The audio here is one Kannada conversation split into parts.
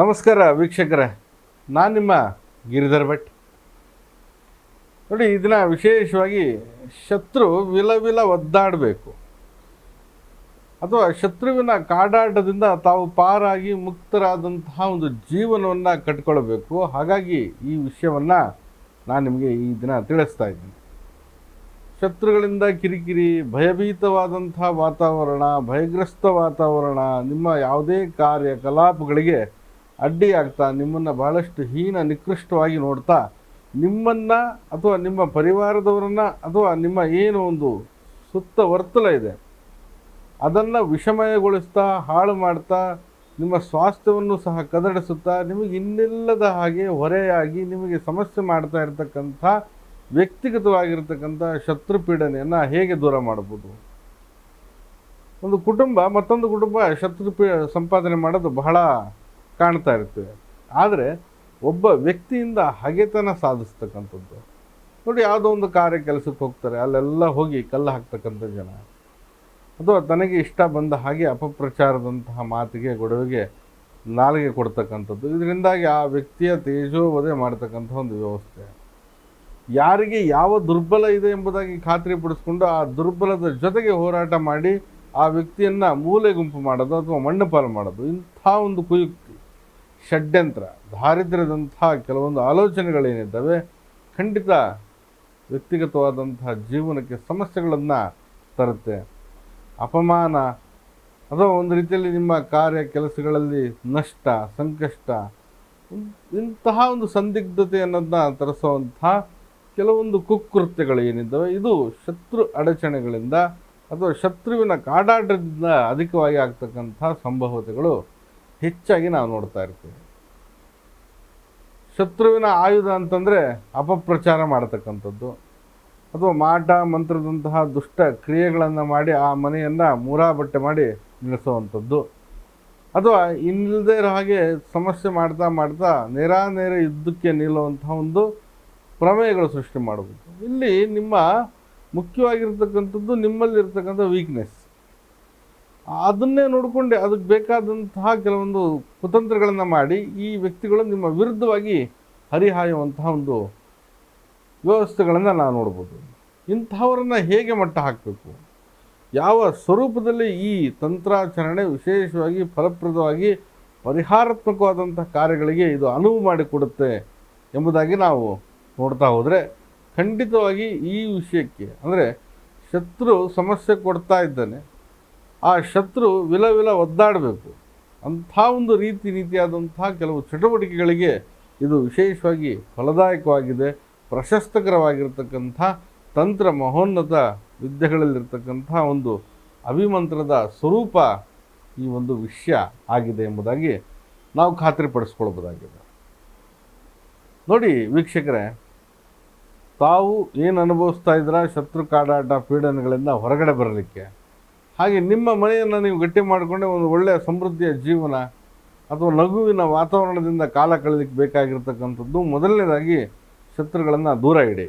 ನಮಸ್ಕಾರ ವೀಕ್ಷಕರೇ, ನಾನು ನಿಮ್ಮ ಗಿರಿಧರ್ ಭಟ್. ನೋಡಿ, ಇದನ್ನ ವಿಶೇಷವಾಗಿ ಶತ್ರು ವಿಲ ವಿಲ ಒದ್ದಾಡಬೇಕು. ಅಥವಾ ಶತ್ರುವಿನ ಕಾಡಾಟದಿಂದ ತಾವು ಪಾರಾಗಿ ಮುಕ್ತರಾದಂತಹ ಒಂದು ಜೀವನವನ್ನು ಕಟ್ಕೊಳ್ಬೇಕು. ಹಾಗಾಗಿ ಈ ವಿಷಯವನ್ನು ನಾನು ನಿಮಗೆ ಈ ದಿನ ತಿಳಿಸ್ತಾ ಇದ್ದೀನಿ. ಶತ್ರುಗಳಿಂದ ಕಿರಿಕಿರಿ ಭಯಭೀತವಾದಂಥ ವಾತಾವರಣ, ಭಯಗ್ರಸ್ತ ವಾತಾವರಣ, ನಿಮ್ಮ ಯಾವುದೇ ಕಾರ್ಯಕಲಾಪಗಳಿಗೆ ಅಡ್ಡಿಯಾಗ್ತಾ ನಿಮ್ಮನ್ನು ಬಹಳಷ್ಟು ಹೀನ ನಿಕೃಷ್ಟವಾಗಿ ನೋಡ್ತಾ ನಿಮ್ಮನ್ನು ಅಥವಾ ನಿಮ್ಮ ಪರಿವಾರದವರನ್ನು ಅಥವಾ ನಿಮ್ಮ ಏನು ಒಂದು ಸುತ್ತ ವರ್ತಲ ಇದೆ, ಅದನ್ನು ವಿಷಮಯಗೊಳಿಸ್ತಾ, ಹಾಳು ಮಾಡ್ತಾ, ನಿಮ್ಮ ಸ್ವಾಸ್ಥ್ಯವನ್ನು ಸಹ ಕದಡಿಸುತ್ತಾ, ನಿಮಗೆ ಇನ್ನಿಲ್ಲದ ಹಾಗೆ ಹೊರೆಯಾಗಿ ನಿಮಗೆ ಸಮಸ್ಯೆ ಮಾಡ್ತಾ ಇರತಕ್ಕಂಥ ವ್ಯಕ್ತಿಗತವಾಗಿರ್ತಕ್ಕಂಥ ಶತ್ರು ಪೀಡನೆಯನ್ನು ಹೇಗೆ ದೂರ ಮಾಡ್ಬೋದು ಒಂದು ಕುಟುಂಬ, ಮತ್ತೊಂದು ಕುಟುಂಬ ಶತ್ರು ಪೀ, ಸಂಪಾದನೆ ಮಾಡೋದು ಬಹಳ ಕಾಣ್ತಾ ಇರ್ತೇವೆ ಆದರೆ ಒಬ್ಬ ವ್ಯಕ್ತಿಯಿಂದ ಹಗೆತನ ಸಾಧಿಸ್ತಕ್ಕಂಥದ್ದು. ನೋಡಿ ಯಾವುದೋ ಒಂದು ಕಾರ್ಯ ಕೆಲಸಕ್ಕೆ ಹೋಗ್ತಾರೆ, ಅಲ್ಲೆಲ್ಲ ಹೋಗಿ ಕಲ್ಲು ಹಾಕ್ತಕ್ಕಂಥ ಜನ. ಅಥವಾ ತನಗೆ ಇಷ್ಟ ಬಂದ ಹಾಗೆ ಅಪಪ್ರಚಾರದಂತಹ ಮಾತಿಗೆ, ಗೊಡವೆಗೆ ನಾಲಿಗೆ ಕೊಡ್ತಕ್ಕಂಥದ್ದು. ಇದರಿಂದಾಗಿ ಆ ವ್ಯಕ್ತಿಯ ತೇಜೋವಧೆ ಮಾಡ್ತಕ್ಕಂಥ ಒಂದು ವ್ಯವಸ್ಥೆ. ಯಾರಿಗೆ ಯಾವ ದುರ್ಬಲ ಇದೆ ಎಂಬುದಾಗಿ ಖಾತ್ರಿಪಡಿಸ್ಕೊಂಡು ಆ ದುರ್ಬಲದ ಜೊತೆಗೆ ಹೋರಾಟ ಮಾಡಿ ಆ ವ್ಯಕ್ತಿಯನ್ನು ಮೂಲೆ ಗುಂಪು ಮಾಡೋದು ಅಥವಾ ಮಣ್ಣು ಪಾಲು ಮಾಡೋದು, ಇಂಥ ಒಂದು ಕುಯುಕ್ತಿ ಷಡ್ಯಂತ್ರ ದಾರಿದ್ರ್ಯದಂಥ ಕೆಲವೊಂದು ಆಲೋಚನೆಗಳೇನಿದ್ದಾವೆ, ಖಂಡಿತ ವ್ಯಕ್ತಿಗತವಾದಂತಹ ಜೀವನಕ್ಕೆ ಸಮಸ್ಯೆಗಳನ್ನು ತರುತ್ತೆ. ಅಪಮಾನ ಅಥವಾ ಒಂದು ರೀತಿಯಲ್ಲಿ ನಿಮ್ಮ ಕಾರ್ಯ, ಕೆಲಸಗಳಲ್ಲಿ ನಷ್ಟ, ಸಂಕಷ್ಟ, ಇಂತಹ ಒಂದು ಸಂದಿಗ್ಧತೆ ಅನ್ನೋದನ್ನ ತರಿಸುವಂತಹ ಕೆಲವೊಂದು ಕುಕೃತ್ಯಗಳು ಏನಿದ್ದಾವೆ ಇದು ಶತ್ರು ಅಡಚಣೆಗಳಿಂದ ಅಥವಾ ಶತ್ರುವಿನ ಕಾಡಾಟದಿಂದ ಅಧಿಕವಾಗಿ ಆಗ್ತಕ್ಕಂಥ ಸಂಭವತೆಗಳು ಹೆಚ್ಚಾಗಿ ನಾವು ನೋಡ್ತಾ ಇರ್ತೀವಿ. ಶತ್ರುವಿನ ಆಯುಧ ಅಂತಂದರೆ ಅಪಪ್ರಚಾರ ಮಾಡತಕ್ಕಂಥದ್ದು. ಅಥವಾ ಮಾಟ ಮಂತ್ರದಂತಹ ದುಷ್ಟ ಕ್ರಿಯೆಗಳನ್ನು ಮಾಡಿ ಆ ಮನೆಯನ್ನು ಮೂರಾ ಬಟ್ಟೆ ಮಾಡಿ ನಿಲ್ಲಿಸುವಂಥದ್ದು. ಅಥವಾ ಇನ್ನಿಲ್ಲದೆ ಇರೋ ಹಾಗೆ ಸಮಸ್ಯೆ ಮಾಡ್ತಾ ಮಾಡ್ತಾ ನೇರಾನೇರ ಯುದ್ಧಕ್ಕೆ ನಿಲ್ಲುವಂತಹ ಒಂದು ಪ್ರಮೇಯಗಳು ಸೃಷ್ಟಿ ಮಾಡಬೇಕು. ಇಲ್ಲಿ ನಿಮ್ಮ ಮುಖ್ಯವಾಗಿರ್ತಕ್ಕಂಥದ್ದು ನಿಮ್ಮಲ್ಲಿರ್ತಕ್ಕಂಥ ವೀಕ್ನೆಸ್ ಅದನ್ನೇ ನೋಡಿಕೊಂಡೆ, ಅದಕ್ಕೆ ಬೇಕಾದಂತಹ ಕೆಲವೊಂದು ಕುತಂತ್ರಗಳನ್ನು ಮಾಡಿ, ಈ ವ್ಯಕ್ತಿಗಳು ನಿಮ್ಮ ವಿರುದ್ಧವಾಗಿ ಹರಿಹಾಯುವಂತಹ ಒಂದು ವ್ಯವಸ್ಥೆಗಳನ್ನು ನಾವು ನೋಡ್ಬೋದು. ಇಂಥವರನ್ನು ಹೇಗೆ ಮಟ್ಟ ಹಾಕಬೇಕು? ಯಾವ ಸ್ವರೂಪದಲ್ಲಿ ಈ ತಂತ್ರಾಚರಣೆ ವಿಶೇಷವಾಗಿ ಫಲಪ್ರದವಾಗಿ ಪರಿಹಾರಾತ್ಮಕವಾದಂಥ ಕಾರ್ಯಗಳಿಗೆ ಇದು ಅನುವು ಮಾಡಿಕೊಡುತ್ತೆ ಎಂಬುದಾಗಿ ನಾವು ನೋಡ್ತಾ ಹೋದರೆ, ಖಂಡಿತವಾಗಿ ಈ ವಿಷಯಕ್ಕೆ, ಅಂದರೆ ಶತ್ರು ಸಮಸ್ಯೆ ಕೊಡ್ತಾ ಇದ್ದಾನೆ. ಆ ಶತ್ರು ವಿಲ ವಿಲ ಒದ್ದಾಡಬೇಕು. ಅಂಥ ಒಂದು ರೀತಿ ರೀತಿಯಾದಂಥ ಕೆಲವು ಚಟುವಟಿಕೆಗಳಿಗೆ ಇದು ವಿಶೇಷವಾಗಿ ಫಲದಾಯಕವಾಗಿದೆ, ಪ್ರಶಸ್ತಕರವಾಗಿರ್ತಕ್ಕಂಥ ತಂತ್ರ ಮಹೋನ್ನತ ವಿದ್ಯೆಗಳಲ್ಲಿರ್ತಕ್ಕಂಥ ಒಂದು ಅಭಿಮಂತ್ರದ ಸ್ವರೂಪ ಈ ಒಂದು ವಿಷಯ ಆಗಿದೆ ಎಂಬುದಾಗಿ ನಾವು ಖಾತ್ರಿಪಡಿಸ್ಕೊಳ್ಬೋದಾಗಿದೆ ನೋಡಿ ವೀಕ್ಷಕರೇ, ತಾವು ಏನು ಅನುಭವಿಸ್ತಾ ಇದ್ದೀರಾ ಶತ್ರು ಕಾಡಾಟ ಪೀಡನೆಗಳಿಂದ ಹೊರಗಡೆ ಬರಲಿಕ್ಕೆ? ಹಾಗೆ ನಿಮ್ಮ ಮನೆಯನ್ನು ನೀವು ಗಟ್ಟಿ ಮಾಡಿಕೊಂಡೆ ಒಂದು ಒಳ್ಳೆಯ ಸಮೃದ್ಧಿಯ ಜೀವನ ಅಥವಾ ನಗುವಿನ ವಾತಾವರಣದಿಂದ ಕಾಲ ಕಳೆದಕ್ಕೆ ಬೇಕಾಗಿರ್ತಕ್ಕಂಥದ್ದು. ಮೊದಲನೇದಾಗಿ ಶತ್ರುಗಳನ್ನು ದೂರ ಇಡಿ.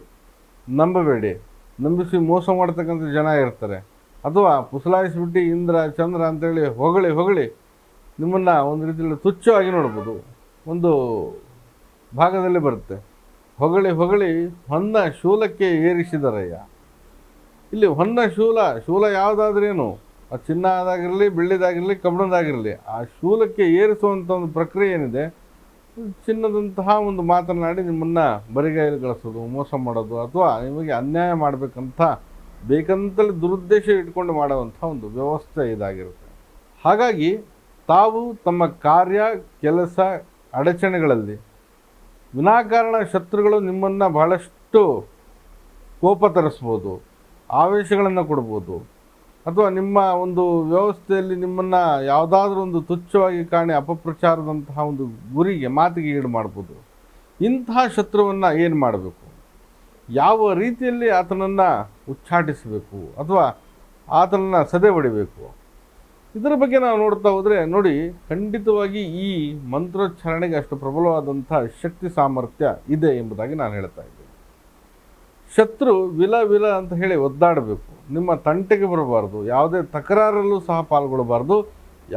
ನಂಬಬೇಡಿ. ನಂಬಿಸಿ ಮೋಸ ಮಾಡ್ತಕ್ಕಂಥ ಜನ ಇರ್ತಾರೆ. ಅಥವಾ ಪುಸಲಾಯಿಸ್ಬಿಟ್ಟು ಇಂದ್ರ, ಚಂದ್ರ ಅಂತೇಳಿ ಹೊಗಳಿ ಹೊಗಳಿ ನಿಮ್ಮನ್ನು ಒಂದು ರೀತಿಯಲ್ಲಿ ತುಚ್ಛವಾಗಿ ನೋಡ್ಬೋದು. ಒಂದು ಭಾಗದಲ್ಲಿ ಬರುತ್ತೆ. ಹೊಗಳಿ ಹೊಗಳಿ ಹೊನ್ನ ಶೂಲಕ್ಕೆ ಏರಿಸಿದರಯ್ಯ. ಇಲ್ಲಿ ಹೊನ್ನ ಶೂಲ ಶೂಲ ಯಾವುದಾದ್ರೇನು? ಆ ಚಿನ್ನ ಆದಾಗಿರಲಿ, ಬೆಳ್ಳಿದಾಗಿರಲಿ ಕಬ್ಬಿಣದಾಗಿರಲಿ ಆ ಶೂಲಕ್ಕೆ ಏರಿಸುವಂಥ ಒಂದು ಪ್ರಕ್ರಿಯೆ ಏನಿದೆ? ಚಿನ್ನದಂತಹ ಒಂದು ಮಾತನಾಡಿ ನಿಮ್ಮನ್ನು ಬರಿಗೈಲಿ ಗಳಿಸೋದು, ಮೋಸ ಮಾಡೋದು, ಅಥವಾ ನಿಮಗೆ ಅನ್ಯಾಯ ಮಾಡಬೇಕಂತ ಬೇಕಂತಲೇ ದುರುದ್ದೇಶ ಇಟ್ಕೊಂಡು ಮಾಡುವಂಥ ಒಂದು ವ್ಯವಸ್ಥೆ ಇದಾಗಿರುತ್ತೆ. ಹಾಗಾಗಿ ತಾವು ತಮ್ಮ ಕಾರ್ಯ, ಕೆಲಸ, ಅಡಚಣೆಗಳಲ್ಲಿ ವಿನಾಕಾರಣ ಶತ್ರುಗಳು ನಿಮ್ಮನ್ನು ಬಹಳಷ್ಟು ಕೋಪ ತರಿಸ್ಬೋದು. ಆವೇಶಗಳನ್ನು ಕೊಡ್ಬೋದು. ಅಥವಾ ನಿಮ್ಮ ಒಂದು ವ್ಯವಸ್ಥೆಯಲ್ಲಿ ನಿಮ್ಮನ್ನು ಯಾವುದಾದ್ರೂ ಒಂದು ತುಚ್ಛವಾಗಿ ಕಾಣಿ ಅಪಪ್ರಚಾರದಂತಹ ಒಂದು ಗುರಿಗೆ, ಮಾತಿಗೆ ಈಡು ಮಾಡ್ಬೋದು. ಇಂತಹ ಶತ್ರುವನ್ನು ಏನು ಮಾಡಬೇಕು? ಯಾವ ರೀತಿಯಲ್ಲಿ ಆತನನ್ನು ಉಚ್ಚಾಟಿಸಬೇಕು? ಅಥವಾ ಆತನನ್ನು ಸದೆ ಹೊಡಿಬೇಕು? ಇದರ ಬಗ್ಗೆ ನಾವು ನೋಡ್ತಾ ಹೋದರೆ, ನೋಡಿ, ಖಂಡಿತವಾಗಿ ಈ ಮಂತ್ರೋಚ್ಚಾರಣೆಗೆ ಅಷ್ಟು ಪ್ರಬಲವಾದಂಥ ಶಕ್ತಿ ಸಾಮರ್ಥ್ಯ ಇದೆ ಎಂಬುದಾಗಿ ನಾನು ಹೇಳ್ತಾ ಇದ್ದೀನಿ. ಶತ್ರು ವಿಲ ವಿಲ ಅಂತ ಹೇಳಿ ಒದ್ದಾಡಬೇಕು. ನಿಮ್ಮ ತಂಟೆಗೆ ಬರಬಾರ್ದು. ಯಾವುದೇ ತಕರಾರಲ್ಲೂ ಸಹ ಪಾಲ್ಗೊಳ್ಳಬಾರ್ದು.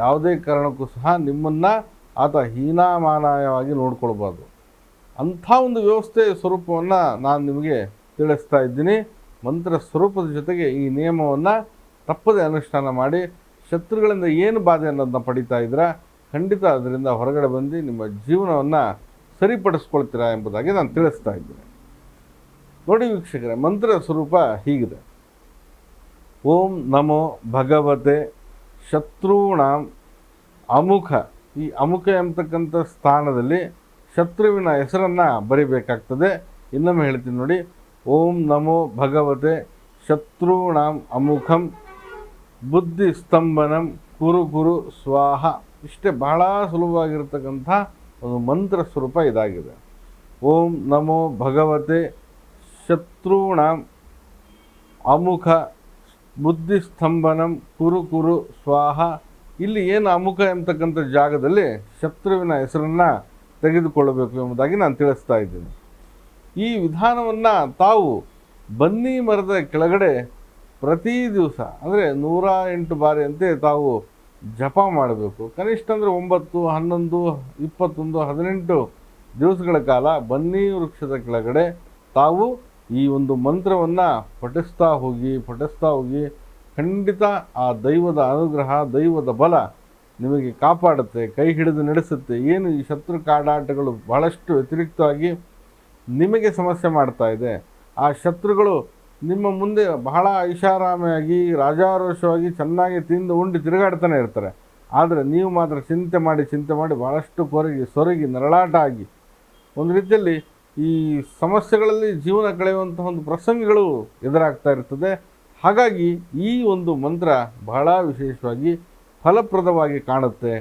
ಯಾವುದೇ ಕಾರಣಕ್ಕೂ ಸಹ ನಿಮ್ಮನ್ನು ಆತ ಹೀನಾಮಾನಾಯವಾಗಿ ನೋಡ್ಕೊಳ್ಬಾರ್ದು. ಅಂಥ ಒಂದು ವ್ಯವಸ್ಥೆಯ ಸ್ವರೂಪವನ್ನು ನಾನು ನಿಮಗೆ ತಿಳಿಸ್ತಾ ಇದ್ದೀನಿ. ಮಂತ್ರ ಸ್ವರೂಪದ ಜೊತೆಗೆ ಈ ನಿಯಮವನ್ನು ತಪ್ಪದೆ ಅನುಷ್ಠಾನ ಮಾಡಿ, ಶತ್ರುಗಳಿಂದ ಏನು ಬಾಧೆ ಅನ್ನೋದನ್ನ ಪಡಿತಾ ಇದ್ದೀರಾ, ಖಂಡಿತ ಅದರಿಂದ ಹೊರಗಡೆ ಬಂದು ನಿಮ್ಮ ಜೀವನವನ್ನು ಸರಿಪಡಿಸ್ಕೊಳ್ತೀರಾ ಎಂಬುದಾಗಿ ನಾನು ತಿಳಿಸ್ತಾ ಇದ್ದೀನಿ. ನೋಡಿ ವೀಕ್ಷಕರೇ, ಮಂತ್ರ ಸ್ವರೂಪ ಹೀಗಿದೆ. ಓಂ ನಮೋ ಭಗವತೆ ಶತ್ರುಣಾಂ ಅಮುಖ. ಈ ಅಮುಖ ಎಂಬತಕ್ಕಂಥ ಸ್ಥಾನದಲ್ಲಿ ಶತ್ರುವಿನ ಹೆಸರನ್ನು ಬರಿಬೇಕಾಗ್ತದೆ. ಇನ್ನೊಮ್ಮೆ ಹೇಳ್ತೀನಿ ನೋಡಿ, ಓಂ ನಮೋ ಭಗವತೆ ಶತ್ರುಣಾಂ ಅಮುಖಂ ಬುದ್ಧಿ ಸ್ತಂಭನಂ ಕುರು ಕುರು ಸ್ವಾಹ. ಇಷ್ಟೇ ಬಹಳ ಸುಲಭವಾಗಿರ್ತಕ್ಕಂಥ ಒಂದು ಮಂತ್ರ ಸ್ವರೂಪ ಇದಾಗಿದೆ. ಓಂ ನಮೋ ಭಗವತೆ ಶತ್ರುಣಾಂ ಅಮುಖ ಬುದ್ಧಿಸ್ತಂಭನಂ ಕುರು ಕುರು ಸ್ವಾಹ. ಇಲ್ಲಿ ಏನು ಅಮುಖ ಎಂಬತಕ್ಕಂಥ ಜಾಗದಲ್ಲಿ ಶತ್ರುವಿನ ಹೆಸರನ್ನು ತೆಗೆದುಕೊಳ್ಳಬೇಕು ಎಂಬುದಾಗಿ ನಾನು ತಿಳಿಸ್ತಾ ಇದ್ದೀನಿ. ಈ ವಿಧಾನವನ್ನು ತಾವು ಬನ್ನಿ ಮರದ ಕೆಳಗಡೆ ಪ್ರತಿ ದಿವಸ, ಅಂದರೆ ನೂರ ಎಂಟು ಬಾರಿ ಅಂತೆ ತಾವು ಜಪ ಮಾಡಬೇಕು. ಕನಿಷ್ಠ ಅಂದರೆ ಒಂಬತ್ತು, ಹನ್ನೊಂದು, ಇಪ್ಪತ್ತೊಂದು, ಹದಿನೆಂಟು ದಿವಸಗಳ ಕಾಲ ಬನ್ನಿ ವೃಕ್ಷದ ಕೆಳಗಡೆ ತಾವು ಈ ಒಂದು ಮಂತ್ರವನ್ನು ಪಠಿಸ್ತಾ ಹೋಗಿ ಪಠಿಸ್ತಾ ಹೋಗಿ, ಖಂಡಿತ ಆ ದೈವದ ಅನುಗ್ರಹ, ದೈವದ ಬಲ ನಿಮಗೆ ಕಾಪಾಡುತ್ತೆ, ಕೈ ಹಿಡಿದು ನಡೆಸುತ್ತೆ. ಏನು ಈ ಶತ್ರು ಕಾಡಾಟಗಳು ಬಹಳಷ್ಟು ವ್ಯತಿರಿಕ್ತವಾಗಿ ನಿಮಗೆ ಸಮಸ್ಯೆ ಮಾಡ್ತಾ ಇದೆ. ಆ ಶತ್ರುಗಳು ನಿಮ್ಮ ಮುಂದೆ ಬಹಳ ಐಷಾರಾಮಿಯಾಗಿ, ರಾಜಾರೋಷವಾಗಿ ಚೆನ್ನಾಗಿ ತಿಂದು ಉಂಡು ತಿರುಗಾಡ್ತಾನೆ ಇರ್ತಾರೆ. ಆದರೆ ನೀವು ಮಾತ್ರ ಚಿಂತೆ ಮಾಡಿ ಚಿಂತೆ ಮಾಡಿ ಭಾಳಷ್ಟು ಕೊರಗಿ, ಸೊರಗಿ ನರಳಾಟ ಆಗಿ ಒಂದು ರೀತಿಯಲ್ಲಿ ಈ ಸಮಸ್ಯೆಗಳಲ್ಲಿ ಜೀವನ ಕಳೆಯುವಂತಹ ಒಂದು ಪ್ರಸಂಗಗಳು ಎದುರಾಗ್ತಾ ಇರ್ತದೆ. ಹಾಗಾಗಿ ಈ ಒಂದು ಮಂತ್ರ ಬಹಳ ವಿಶೇಷವಾಗಿ ಫಲಪ್ರದವಾಗಿ ಕಾಣುತ್ತೆ.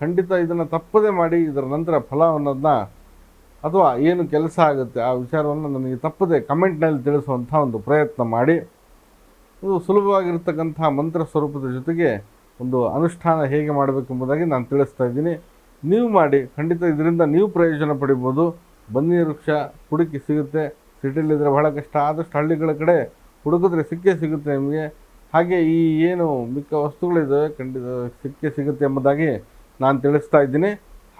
ಖಂಡಿತ ಇದನ್ನು ತಪ್ಪದೆ ಮಾಡಿ ಇದರ ನಂತರ ಫಲ ಅನ್ನೋದನ್ನ ಅಥವಾ ಏನು ಕೆಲಸ ಆಗುತ್ತೆ ಆ ವಿಚಾರವನ್ನು ನನಗೆ ತಪ್ಪದೆ ಕಮೆಂಟ್ನಲ್ಲಿ ತಿಳಿಸುವಂಥ ಒಂದು ಪ್ರಯತ್ನ ಮಾಡಿ. ಇದು ಸುಲಭವಾಗಿರ್ತಕ್ಕಂಥ ಮಂತ್ರ ಸ್ವರೂಪದ ಜೊತೆಗೆ ಒಂದು ಅನುಷ್ಠಾನ ಹೇಗೆ ಮಾಡಬೇಕೆಂಬುದಾಗಿ ನಾನು ತಿಳಿಸ್ತಾ ಇದ್ದೀನಿ. ನೀವು ಮಾಡಿ, ಖಂಡಿತ ಇದರಿಂದ ನೀವು ಪ್ರಯೋಜನ ಪಡಿಬೋದು. ಬನ್ನಿ ವೃಕ್ಷ ಹುಡುಕಿ ಸಿಗುತ್ತೆ. ಸಿಟಿಲಿದ್ರೆ ಬಹಳ ಕಷ್ಟ. ಆದಷ್ಟು ಹಳ್ಳಿಗಳ ಕಡೆ ಹುಡುಕಿದ್ರೆ ಸಿಕ್ಕೇ ಸಿಗುತ್ತೆ ನಿಮಗೆ. ಹಾಗೆ ಈ ಏನು ಮಿಕ್ಕ ವಸ್ತುಗಳಿದ್ದಾವೆ ಖಂಡಿತ ಸಿಕ್ಕೇ ಸಿಗುತ್ತೆ ಎಂಬುದಾಗಿ ನಾನು ತಿಳಿಸ್ತಾ ಇದ್ದೀನಿ.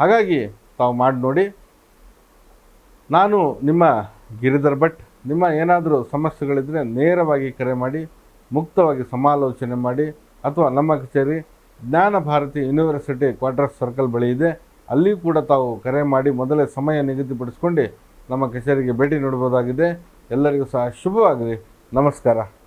ಹಾಗಾಗಿ ತಾವು ಮಾಡಿ ನೋಡಿ. ನಾನು ನಿಮ್ಮ ಗಿರಿಧರ್ ಭಟ್. ನಿಮ್ಮ ಏನಾದರೂ ಸಮಸ್ಯೆಗಳಿದ್ದರೆ ನೇರವಾಗಿ ಕರೆ ಮಾಡಿ, ಮುಕ್ತವಾಗಿ ಸಮಾಲೋಚನೆ ಮಾಡಿ, ಅಥವಾ ನಮ್ಮ ಕಚೇರಿ ಜ್ಞಾನ ಭಾರತಿ ಯೂನಿವರ್ಸಿಟಿ ಕ್ವಾರ್ಟರ್ಸ್ ಸರ್ಕಲ್ ಬಳಿ ಇದೆ. ಅಲ್ಲಿ ಕೂಡ ತಾವು ಕರೆ ಮಾಡಿ ಮೊದಲೇ ಸಮಯ ನಿಗದಿಪಡಿಸ್ಕೊಂಡು ನಮ್ಮ ಕಚೇರಿಗೆ ಭೇಟಿ ನೀಡಬಹುದಾಗಿದೆ. ಎಲ್ಲರಿಗೂ ಸಹ ಶುಭವಾಗಲಿ. ನಮಸ್ಕಾರ.